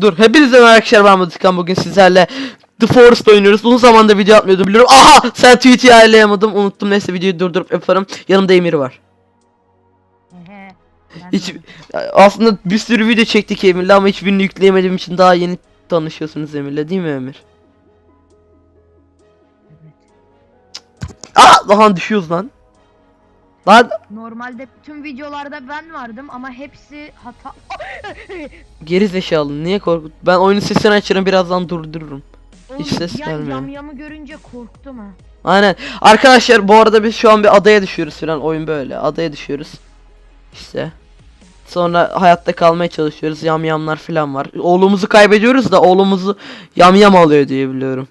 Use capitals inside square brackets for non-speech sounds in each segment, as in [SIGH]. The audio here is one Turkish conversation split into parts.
Dur hepinize merhaba arkadaşlar ben Mızıkan bugün sizlerle The Forest oynuyoruz. Uzun zamandır video atmıyordum biliyorum. Aha sen tweet'i ayarlayamadım unuttum neyse videoyu durdurup yaparım. Yanımda Emir var. [LAUGHS] Hiç aslında bir sürü video çektik Emir'le ama hiçbirini yükleyemediğim için daha yeni tanışıyorsunuz Emir'le değil mi Emir? Evet. Aa lan düşüyoruz lan. Lan Normalde tüm videolarda ben vardım ama hepsi hata. [LAUGHS] geri zekalı niye korkut? Ben oyunun sesini açarım birazdan durdururum. Oğlum, ses ya vermiyor. Yamyamı görünce korktum ha. Aynen. Arkadaşlar bu arada biz şu an bir adaya düşüyoruz falan oyun böyle. Adaya düşüyoruz. İşte. Sonra hayatta kalmaya çalışıyoruz. Yamyamlar falan var. Oğlumuzu kaybediyoruz da oğlumuzu yamyam alıyor diye biliyorum.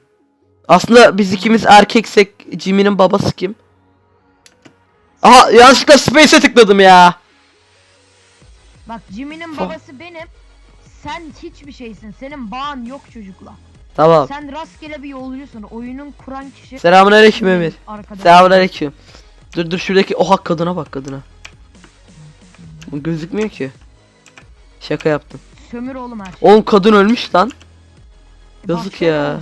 Aslında biz ikimiz erkeksek Jimmy'nin babası kim? Aha yanlışlıkla space'e tıkladım ya. Bak Jimmy'nin babası benim. Sen hiçbir şeysin. Senin bağın yok çocukla. Tamam. Sen rastgele bir yolcusun. Oyunun kuran kişi. Selamünaleyküm Emir. Arkadaş. Selamünaleyküm. Dur dur şuradaki oha kadına bak kadına. Bu gözükmüyor ki. Şaka yaptım. Sömür oğlum her şey. Oğlum kadın ölmüş lan. yazık Baksana ya.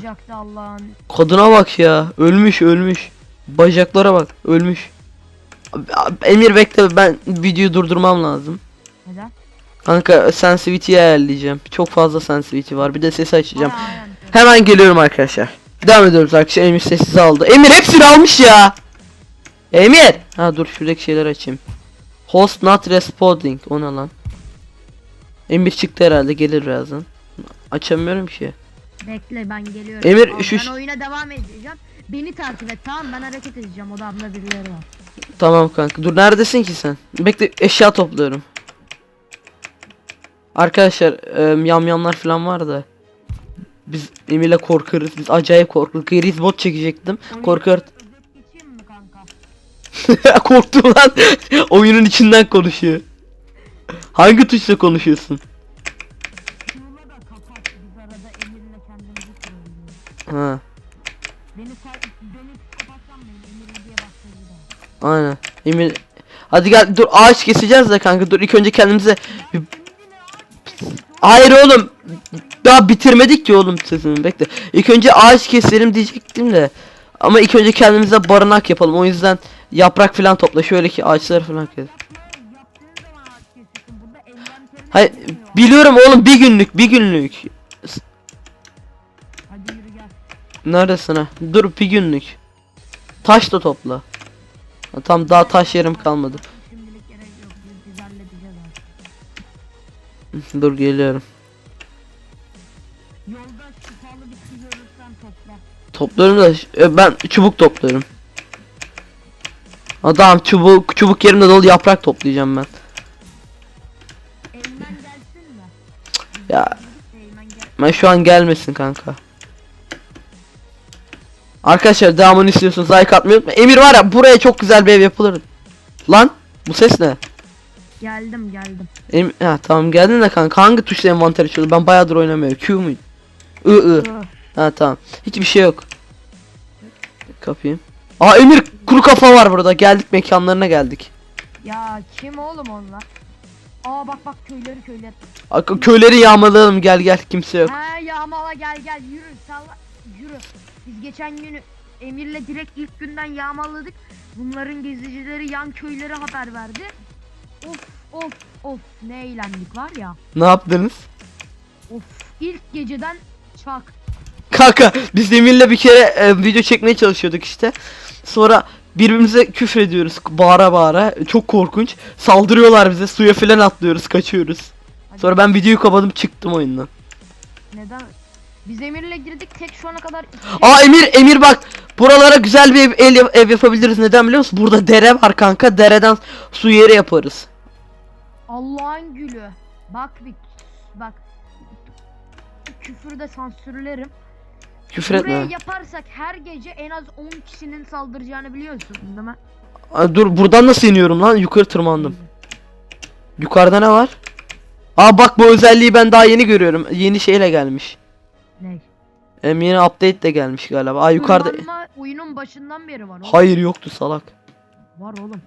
Kadına bak ya. Ölmüş ölmüş. Bacaklara bak. Ölmüş. Emir bekle ben videoyu durdurmam lazım. Neden? Kanka sensitivity'yi ayarlayacağım. Çok fazla sensitivity var. Bir de sesi açacağım. Aynen, aynen. Hemen geliyorum arkadaşlar. Devam ediyoruz arkadaşlar. Emir sessiz aldı. Emir hepsini almış ya. Emir. Ha dur şuradaki şeyleri açayım. Host not responding. O ne lan? Emir çıktı herhalde gelir birazdan. Açamıyorum ki. Bekle ben geliyorum. Emir, Tamam, şu oyuna devam edeceğim. Beni takip et tamam ben hareket edeceğim odamda birileri var. Tamam kanka. Dur neredesin ki sen? Bekle eşya topluyorum. Arkadaşlar e, yamyamlar falan var da. Biz Emir'le korkarız. Biz acayip korkuluk. Geriz bot çekecektim. Oyunu Korkar. mi kanka? [LAUGHS] Korktum lan. [LAUGHS] Oyunun içinden konuşuyor. Hangi tuşla konuşuyorsun? Şunu aynen. Emir Hadi gel dur ağaç keseceğiz de kanka dur ilk önce kendimize Hayır oğlum daha bitirmedik ki oğlum sesini bekle. İlk önce ağaç keselim diyecektim de ama ilk önce kendimize barınak yapalım. O yüzden yaprak falan topla şöyle ki ağaçları falan kes. Hayır biliyorum oğlum bir günlük bir günlük. Neredesin ha? Dur bir günlük. Taş da topla. Tam daha taş yerim kalmadı. Şimdilik gerek yok biz, biz halledeceğiz artık. Dur geliyorum. Yolda şifalı bitki görürsen topla. Topluyorum da e, ben çubuk topluyorum. Adam çubuk çubuk yerimde dolu yaprak toplayacağım ben. Gelsin mi? Ya gel. ben şu an gelmesin kanka. Arkadaşlar devamını istiyorsunuz like atmayı unutmayın. Emir var ya buraya çok güzel bir ev yapılır. Lan bu ses ne? Geldim geldim. Em ha tamam geldin de kanka hangi tuşla envanter açıyordu? Ben bayağıdır oynamıyorum. Q muydu? I I. Ha tamam. Hiçbir şey yok. Kapayım. Aa Emir kuru kafa var burada. Geldik mekanlarına geldik. Ya kim oğlum onlar? Aa bak bak köyleri köyleri. Ak- Köyleri yağmalayalım gel gel kimse yok. Ha yağmala gel gel yürü salla yürü. Biz geçen gün Emir'le direkt ilk günden yağmaladık. Bunların gezicileri yan köylere haber verdi. Of of of ne eğlendik var ya. Ne yaptınız? Of ilk geceden çak. Kanka biz Emir'le bir kere e, video çekmeye çalışıyorduk işte. Sonra birbirimize küfür ediyoruz bağıra bağıra. Çok korkunç. Saldırıyorlar bize. Suya falan atlıyoruz, kaçıyoruz. Hadi Sonra ben videoyu kapadım çıktım oyundan. neden? Biz Emir'le girdik tek şu ana kadar Aa Emir Emir bak buralara güzel bir ev, ev, ev yapabiliriz neden biliyor musun? Burada dere var kanka dereden su yeri yaparız. Allah'ın gülü. Bak bir bak. Küfürde sansürlerim. Küfür Buraya etme. yaparsak her gece en az 10 kişinin saldıracağını biliyorsun değil mi? Aa, dur buradan nasıl iniyorum lan yukarı tırmandım. Yukarıda ne var? Aa bak bu özelliği ben daha yeni görüyorum. Yeni şeyle gelmiş. Ne? Yeni update de gelmiş galiba. Aa yukarıda. Tırmanma oyunun başından beri var. oğlum. Hayır yoktu salak. Var oğlum.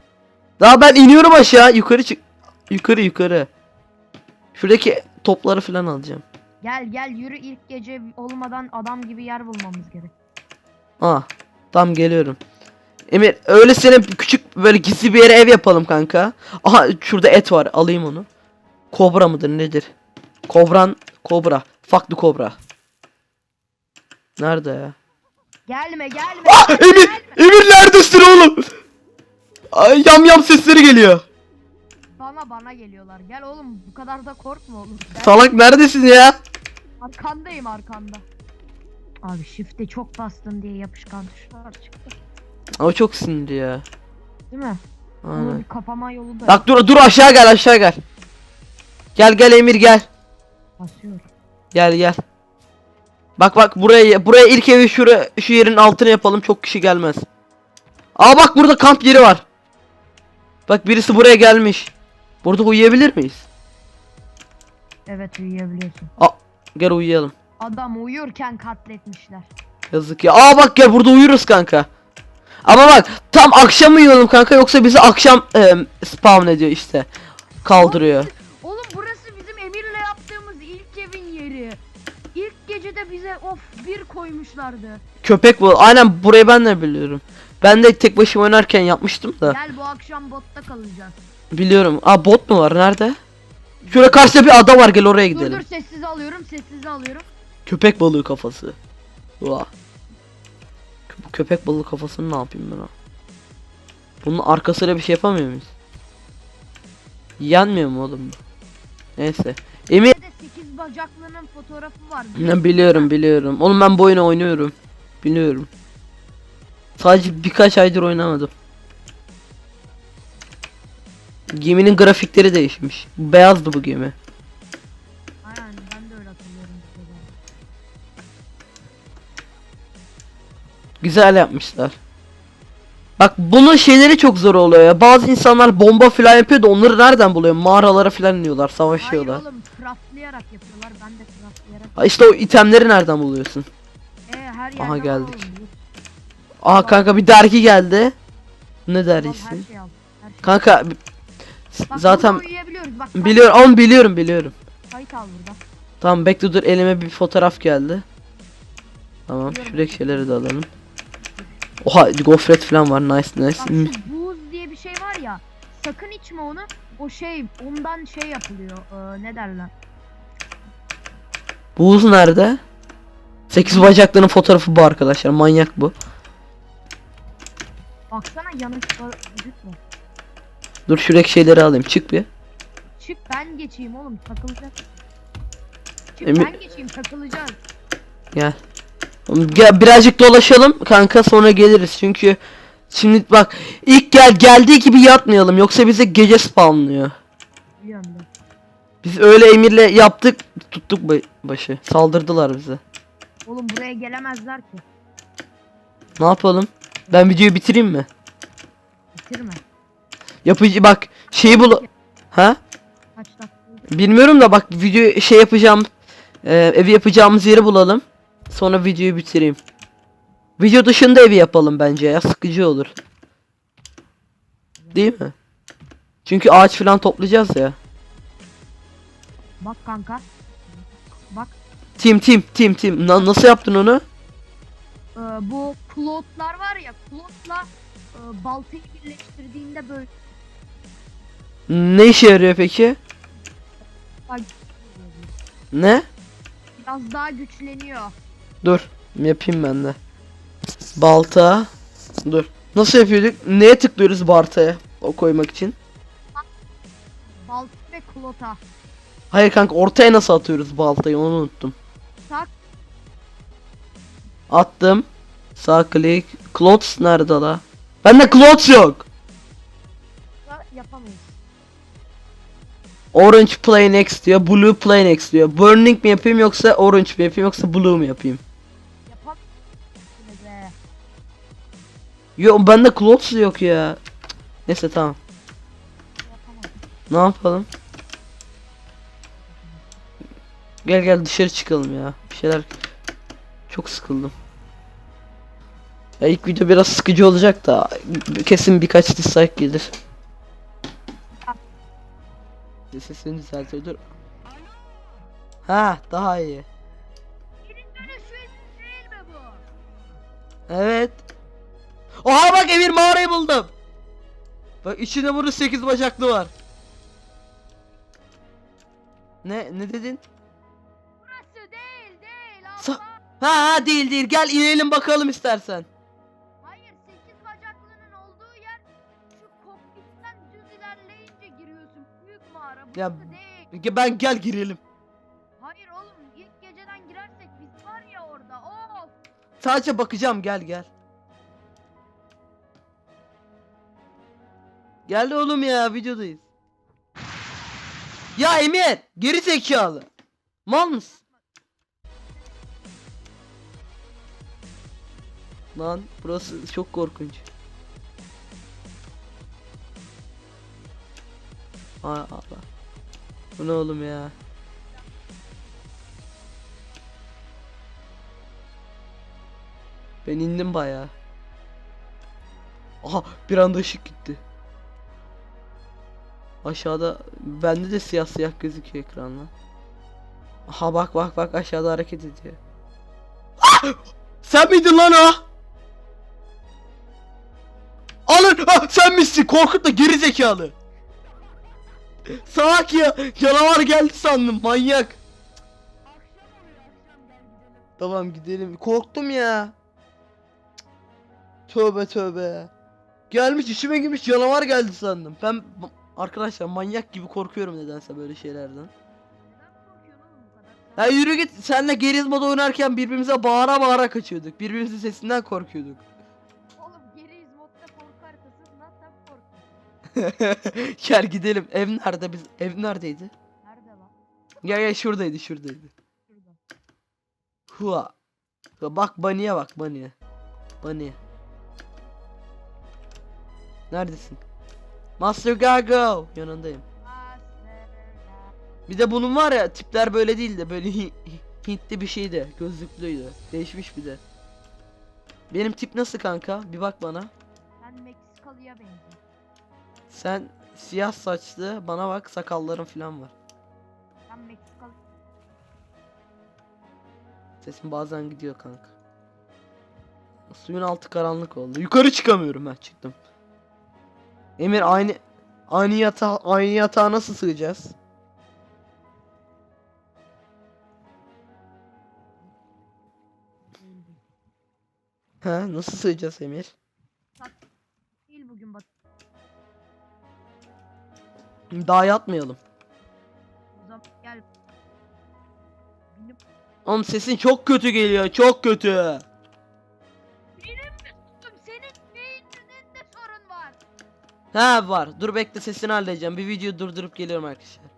Daha ben iniyorum aşağı yukarı çık. Yukarı yukarı. Şuradaki topları falan alacağım. Gel gel yürü ilk gece olmadan adam gibi yer bulmamız gerek. Aa, tam geliyorum. Emir öylesine küçük böyle gizli bir yere ev yapalım kanka. Aha şurada et var alayım onu. Kobra mıdır nedir? Kobran kobra. Farklı kobra. Nerede ya? Gelme gelme. Ah gelme, Emir! gelme. Emir neredesin oğlum? Ay, yam yam sesleri geliyor. Bana bana geliyorlar. Gel oğlum bu kadar da korkma oğlum. Ben Salak neredesin ya? arkandayım arkanda. Abi shift'e çok bastın diye yapışkan tuşlar çıktı. Ama çok sinirli ya. Değil mi? Aynen. bir kafama yolu da Bak dur dur aşağı gel aşağı gel. Gel gel Emir gel. basıyorum. Gel gel. Bak bak buraya buraya ilk evi şura şu yerin altına yapalım çok kişi gelmez. Aa bak burada kamp yeri var. Bak birisi buraya gelmiş. Burada uyuyabilir miyiz? Evet uyuyabiliyorsun. Gel uyuyalım. Adam uyurken katletmişler. Yazık ya. Aa bak gel burada uyuruz kanka. Ama bak tam akşam uyuyalım kanka yoksa bizi akşam em, spawn ediyor işte. Kaldırıyor. Bize of bir koymuşlardı. Köpek bu. Aynen burayı ben de biliyorum. Ben de tek başıma oynarken yapmıştım da. Gel bu akşam botta kalacağız. Biliyorum. Aa bot mu var? Nerede? Şurada karşıda bir ada var. Gel oraya Dur gidelim. dur sessiz alıyorum sessiz alıyorum. Köpek balığı kafası. Vah. Bu köpek balığı kafasını ne yapayım ben ha? Bunun arkasıyla bir şey yapamıyor muyuz? Yanmıyor mu oğlum bu? Neyse. 8 bacaklının fotoğrafı var. ne biliyorum biliyorum. Oğlum ben bu oyunu oynuyorum. Biliyorum. Sadece birkaç aydır oynamadım. Geminin grafikleri değişmiş. Beyazdı bu gemi. Aynen ben de öyle hatırlıyorum. Güzel yapmışlar. Bak bunun şeyleri çok zor oluyor ya. Bazı insanlar bomba falan yapıyor da onları nereden buluyor? Mağaralara falan iniyorlar, Hayır savaşıyorlar. oğlum craftlayarak yapıyorlar. Ben de craftlayarak. Ha işte o itemleri nereden buluyorsun? E her Aha, geldik. bu. Aha kanka bir dergi geldi. Ne dergisi? her şey şey. Kanka Bak, zaten. Bak biliyorum ama biliyorum biliyorum. Kayıt al burada. Tamam bekle dur elime bir fotoğraf geldi. Tamam şuradaki şeyleri de alalım. Oha gofret falan var nice nice. Bak Hmm. şu buz diye bir şey var ya. Sakın içme onu. O şey ondan şey yapılıyor. Ee, ne derler? Buz nerede? 8 bacaklının fotoğrafı bu arkadaşlar manyak bu. Baksana yanık var. vücut mu? Dur şuradaki şeyleri alayım çık bir. Çık ben geçeyim oğlum takılacak. Çık Emin- ben geçeyim takılacağız. Gel. Birazcık dolaşalım kanka sonra geliriz çünkü şimdi bak ilk gel geldiği gibi yatmayalım yoksa bize gece spawnlıyor. Ben. Biz öyle emirle yaptık tuttuk ba- başı saldırdılar bize. Oğlum buraya gelemezler ki. Ne yapalım? Ben videoyu bitireyim mi? Bitirme. Yapıcı bak şeyi bul ha? Kaç dakika? Bilmiyorum da bak video şey yapacağım e, evi yapacağımız yeri bulalım. Sonra videoyu bitireyim. Video dışında evi yapalım bence ya sıkıcı olur. Değil mi? Çünkü ağaç falan toplayacağız ya. Bak kanka. Bak. Tim tim tim tim. Na- nasıl yaptın onu? Ee, bu klotlar var ya. Klotla e, baltayı birleştirdiğinde böyle Ne işe yarıyor peki? Bak, Ne? biraz daha güçleniyor. Dur. Yapayım ben de. Balta. Dur. Nasıl yapıyorduk? Neye tıklıyoruz baltaya? O koymak için. Balta ve klota. Hayır kanka ortaya nasıl atıyoruz baltayı onu unuttum. Tak. Attım. Sağ klik. Clothes nerede la? Bende clothes yok. yapamayız. Orange Play X diyor. Blue Play X diyor. Burning mi yapayım yoksa orange mi yapayım yoksa blue mu yapayım? Yo bende clothes yok ya. Neyse tamam. Ne yapalım? Gel gel dışarı çıkalım ya. Bir şeyler çok sıkıldım. Ya ilk video biraz sıkıcı olacak da kesin birkaç dislike gelir. Sesini düzeltiyor dur. Ha daha iyi. Evet. Oha bak Emir mağarayı buldum. Bak içinde burada 8 bacaklı var. Ne ne dedin? Burası değil değil Sa-. Ha ha değil değil gel inelim bakalım istersen. Hayır sekiz bacaklının olduğu yer şu kokpitten düz ilerleyince giriyorsun. Büyük mağara burası Ya- değil. Ben gel girelim. Hayır oğlum ilk geceden girersek biz var ya orada of. Sadece bakacağım gel gel. Gel oğlum ya videodayız. Ya Emir geri zekalı. Mal mısın? Lan burası çok korkunç. Ay Allah. Bu ne oğlum ya? Ben indim bayağı. Aha bir anda ışık gitti. Aşağıda bende de siyah siyah gözüküyor ekranla. Aha bak bak bak aşağıda hareket ediyor. Ah! Sen miydin lan o? Alın ah, sen misin korkutma geri zekalı. Salak ya canavar geldi sandım manyak. Tamam gidelim. Korktum ya. Tövbe tövbe. Gelmiş içime girmiş canavar geldi sandım. Ben arkadaşlar manyak gibi korkuyorum nedense böyle şeylerden. Ya yürü git senle Gerizmo'da oynarken birbirimize bağıra bağıra kaçıyorduk. Birbirimizin sesinden korkuyorduk. Oğlum geriyiz modda korku korktun. [LAUGHS] Gel gidelim. Ev nerede biz? Ev neredeydi? Nerede lan? Gel gel şuradaydı şuradaydı. Şurada. Hua. Bak Bunny'e bak Bunny'e. Bunny. Neredesin? Master Gargo. Yanındayım. Bir de bunun var ya tipler böyle değil de böyle Hi- Hi- Hintli bir şeydi. Gözlüklüydü. Değişmiş bir de. Benim tip nasıl kanka? Bir bak bana. Sen Meksikalıya benziyorsun. Sen siyah saçlı bana bak sakalların falan var. Sen Meksikalı. Sesim bazen gidiyor kanka. Suyun altı karanlık oldu. Yukarı çıkamıyorum ben çıktım. Emir aynı aynı yatağa aynı yatağa nasıl sığacağız? Ha nasıl sığacağız Emir? Değil bugün bak. Daha yatmayalım. Oğlum sesin çok kötü geliyor. Çok kötü. Ha var. Dur bekle sesini halledeceğim. Bir video durdurup geliyorum arkadaşlar.